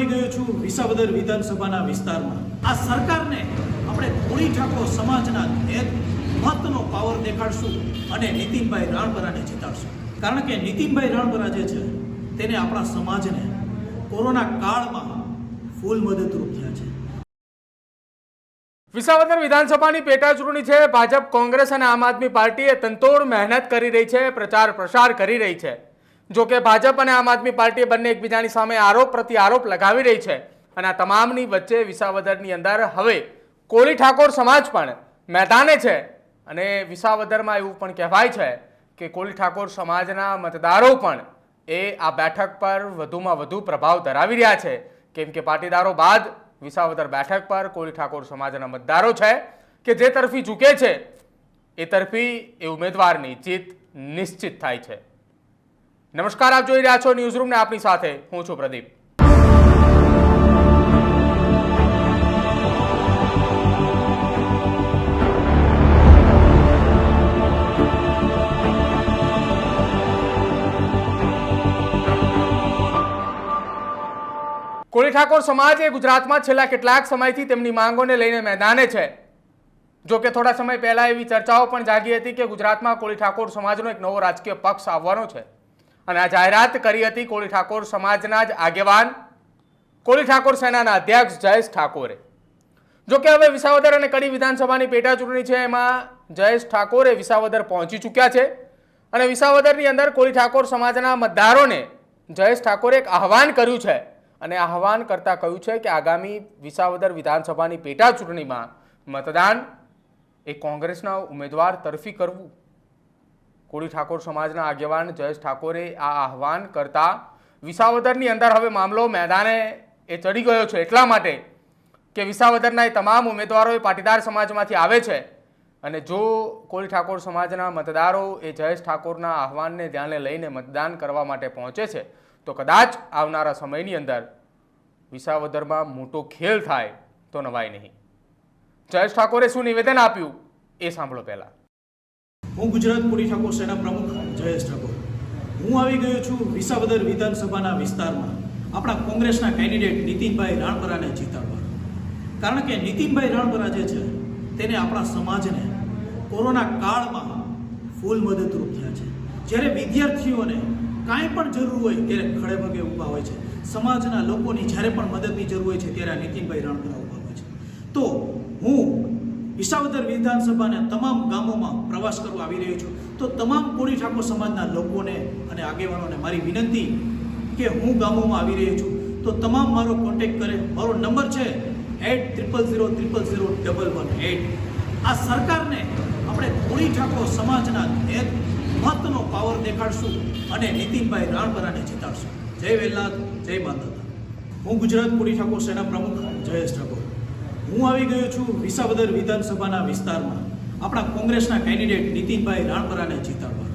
આવી ગયો છું વિસાવદર વિધાનસભાના વિસ્તારમાં. આ સરકારને આપણે થોડી ઠાકોર સમાજના એક મહત્વનો પાવર દેખાડશું અને નીતિનભાઈ રાણપરાને જીતાડશું. કારણ કે નીતિનભાઈ રાણપરા જે છે, તેને આપણા સમાજને કોરોના કાળમાં ફૂલ મદદરૂપ થયા છે. વિસાવદર વિધાનસભાની પેટા ચૂંટણી છે. ભાજપ, કોંગ્રેસ અને આમ આદમી પાર્ટીએ તંતોડ મહેનત કરી રહી છે પ્રચાર પ્રસાર કરી રહી છે. જો કે ભાજપ અને આમ આદમી પાર્ટીએ બંને એકબીજાની સામે આરોપ પ્રતિ આરોપ લગાવી રહી છે અને આ તમામની વચ્ચે વિસાવદરની અંદર હવે કોળી ઠાકોર સમાજ પણ મેદાને છે અને વિસાવદરમાં એવું પણ કહેવાય છે કે કોળી ઠાકોર સમાજના મતદારો પણ એ આ બેઠક પર વધુમાં વધુ પ્રભાવ ધરાવી રહ્યા છે. કેમ કે પાટીદારો બાદ વિસાવદર બેઠક પર કોળી ઠાકોર સમાજના મતદારો છે કે જે તરફી ઝૂકે છે એ તરફી એ ઉમેદવારની જીત નિશ્ચિત થાય છે. નમસ્કાર, આપ જોઈ રહ્યા છો ન્યૂઝ રૂમને આપની સાથે હું છું પ્રદીપ. કોળી ઠાકોર સમાજ એ ગુજરાતમાં છેલ્લા કેટલાક સમયથી તેમની માંગોને લઈને મેદાને છે. જો કે થોડા સમય પહેલા એવી ચર્ચાઓ પણ જાગી હતી કે ગુજરાતમાં કોળી ઠાકોર સમાજનો એક નવો રાજકીય પક્ષ આવવાનો છે. અને આ જાહેરાત કરી હતી કોળી ઠાકોર સમાજના જ આગેવાન, કોળી ઠાકોર સેનાના અધ્યક્ષ જયેશ ઠાકોરે. જો કે હવે વિસાવદર અને કડી વિધાનસભાની પેટા ચૂંટણી છે, એમાં જયેશ ઠાકોરે વિસાવદર પહોંચી ચૂક્યા છે. અને વિસાવદરની અંદર કોળી ઠાકોર સમાજના મતદારોને જયેશ ઠાકોરે એક આહવાન કર્યું છે. અને આહવાન કરતાં કહ્યું છે કે આગામી વિસાવદર વિધાનસભાની પેટા ચૂંટણીમાં મતદાન એ કોંગ્રેસના ઉમેદવાર તરફી કરવું. કોળી ઠાકોર સમાજના આગેવાન જયેશ ઠાકોરે આ આહવાન કરતા વિસાવદરની અંદર હવે મામલો મેદાને એ ચડી ગયો છે એટલા માટે કે વિસાવદરના એ તમામ ઉમેદવારો એ પાટીદાર સમાજમાંથી આવે છે. અને જો કોળી ઠાકોર સમાજના મતદારો એ જયેશ ઠાકોરના આહવાનને ધ્યાને લઈને મતદાન કરવા માટે પહોંચે છે, તો કદાચ આવનારા સમયની અંદર વિસાવદરમાં મોટો ખેલ થાય તો નવાય નહીં. જયેશ ઠાકોરે શું નિવેદન આપ્યું એ સાંભળો પહેલા. હું ગુજરાત પૂરી ઠાકોર સેના પ્રમુખ જયેશ ઠાકોર. હું આવી ગયો છું વિસાવદર વિધાનસભાના વિસ્તારમાં. આપણા કોંગ્રેસના કેન્ડિડેટ નીતિનભાઈ રાણપરાને જીતાડવા. કારણ કે નીતિનભાઈ રાણપરા જે છે, તેને આપણા સમાજને કોરોના કાળમાં ફૂલ મદદરૂપ થયા છે. જ્યારે વિદ્યાર્થીઓને કાંઈ પણ જરૂર હોય ત્યારે ખડે પગે ઊભા હોય છે. સમાજના લોકોની જ્યારે પણ મદદની જરૂર હોય છે ત્યારે આ નીતિનભાઈ રાણપરા ઊભા હોય છે. તો હું વિસાવદર વિધાનસભાના તમામ ગામોમાં પ્રવાસ કરવા આવી રહ્યો છું. તો તમામ કોળી ઠાકોર સમાજના લોકોને અને આગેવાનોને મારી વિનંતી કે હું ગામોમાં આવી રહ્યો છું. તો તમામ મારો કોન્ટેક્ટ કરે. મારો નંબર છે eight triple zero triple zero double one eight. આ સરકારને આપણે કોળી ઠાકોર સમાજના એક મહત્વનો પાવર દેખાડશું અને નીતિનભાઈ રાણપરાને જીતાડશું. જય વેલનાથ, જય માતા હું ગુજરાત કોળી ઠાકોર સેના પ્રમુખ જયેશ ઠાકોર. હું આવી ગયો છું વિસાવદર વિધાનસભાના વિસ્તારમાં. આપણા કોંગ્રેસના કેન્ડિડેટ નીતિનભાઈ રાણપરાને જીતાડવા.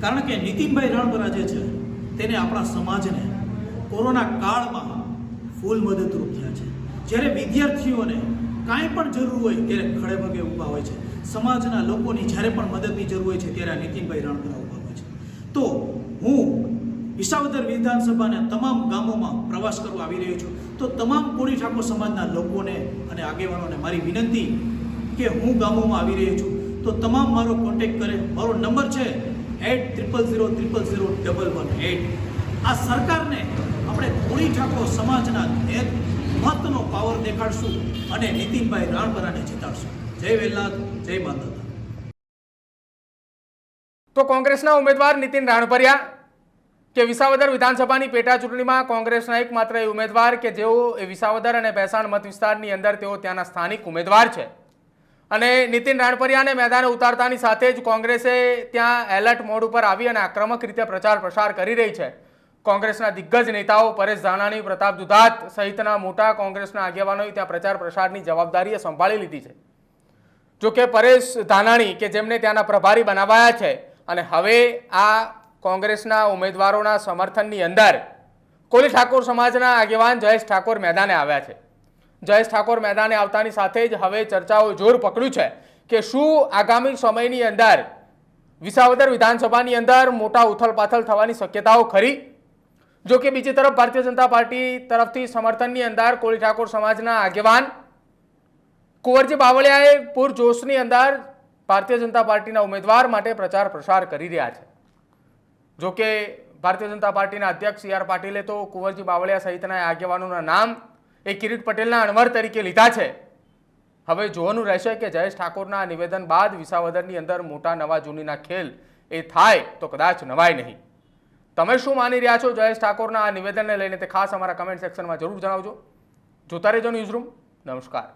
કારણ કે નીતિનભાઈ રાણપરા જે છે, તેને આપણા સમાજને કોરોના કાળમાં ફૂલ મદદરૂપ થયા છે. જ્યારે વિદ્યાર્થીઓને કાંઈ પણ જરૂર હોય ત્યારે ખડે પગે ઊભા હોય છે. સમાજના લોકોની જ્યારે પણ મદદની જરૂર હોય છે ત્યારે આ નીતિનભાઈ રાણપરા ઊભા હોય છે. તો હું વિસાવદર વિધાનસભાના તમામ ગામોમાં પ્રવાસ કરવા આવી રહ્યો છું. તો તમામ કોળી ઠાકોર સમાજના લોકોને અને આગેવાનોને મારી વિનંતી કે હું ગામોમાં આવી રહ્યો છું. તો તમામ મારો કોન્ટેક્ટ કરે. મારો નંબર છે eight triple zero triple zero double one eight આ સરકારને આપણે કોળી ઠાકોર સમાજના એક મહત્વનો પાવર દેખાડશું અને નીતિનભાઈ રાણપરાને જીતાડશું. જય વેલનાથ, જય માતા તો કોંગ્રેસના ઉમેદવાર નીતિન રાણપરિયા કે વિસાવદર વિધાનસભાની પેટા ચૂંટણીમાં કોંગ્રેસના એકમાત્ર એ ઉમેદવાર કે જેઓ એ વિસાવદર અને ભેસાણ મત વિસ્તારની અંદર તેઓ ત્યાંના સ્થાનિક ઉમેદવાર છે. અને નીતિન રાણપરિયાને મેદાને ઉતારતાની સાથે જ કોંગ્રેસે ત્યાં એલર્ટ મોડ ઉપર આવી અને આક્રમક રીતે પ્રચાર પ્રસાર કરી રહી છે. કોંગ્રેસના દિગ્ગજ નેતાઓ પરેશ ધાનાણી, પ્રતાપ દુધાત સહિતના મોટા કોંગ્રેસના આગેવાનોએ ત્યાં પ્રચાર પ્રસારની જવાબદારીએ સંભાળી લીધી છે. જો કે પરેશ ધાનાણી કે જેમને ત્યાંના પ્રભારી બનાવાયા છે અને હવે આ કોંગ્રેસના ઉમેદવારોના સમર્થનની અંદર કોલી ઠાકોર સમાજના આગેવાન જયેશ ઠાકોર મેદાને આવ્યા છે. જયેશ ઠાકોર મેદાને આવતાની સાથે જ હવે ચર્ચાઓ જોર પકડ્યું છે કે શું આગામી સમયની અંદર વિસાવદર વિધાનસભાની અંદર મોટા ઉથલપાથલ થવાની શક્યતાઓ ખરી? જો કે બીજી તરફ ભારતીય જનતા પાર્ટી તરફથી સમર્થનની અંદર કોળી ઠાકોર સમાજના આગેવાન કુંવરજી બાવળિયાએ પૂરજોશની અંદર ભારતીય જનતા પાર્ટીના ઉમેદવાર માટે પ્રચાર પ્રસાર કરી રહ્યા છે. જો કે ભારતીય જનતા પાર્ટીના અધ્યક્ષ સી આર પાટીલે તો કુંવરજી બાવળિયા સહિતના આગેવાનોના નામ એ કિરીટ પટેલના અણવર તરીકે લીધા છે. હવે જોવાનું રહેશે કે જયેશ ઠાકોરના નિવેદન બાદ વિસાવદરની અંદર મોટા નવા જૂનીના ખેલ એ થાય તો કદાચ નવાય નહીં. તમે શું માની રહ્યા છો જયેશ ઠાકોરના આ નિવેદનને લઈને તે ખાસ અમારા કમેન્ટ સેક્શનમાં જરૂર જણાવજો. જોતા રહેજો ન્યૂઝરૂમ નમસ્કાર.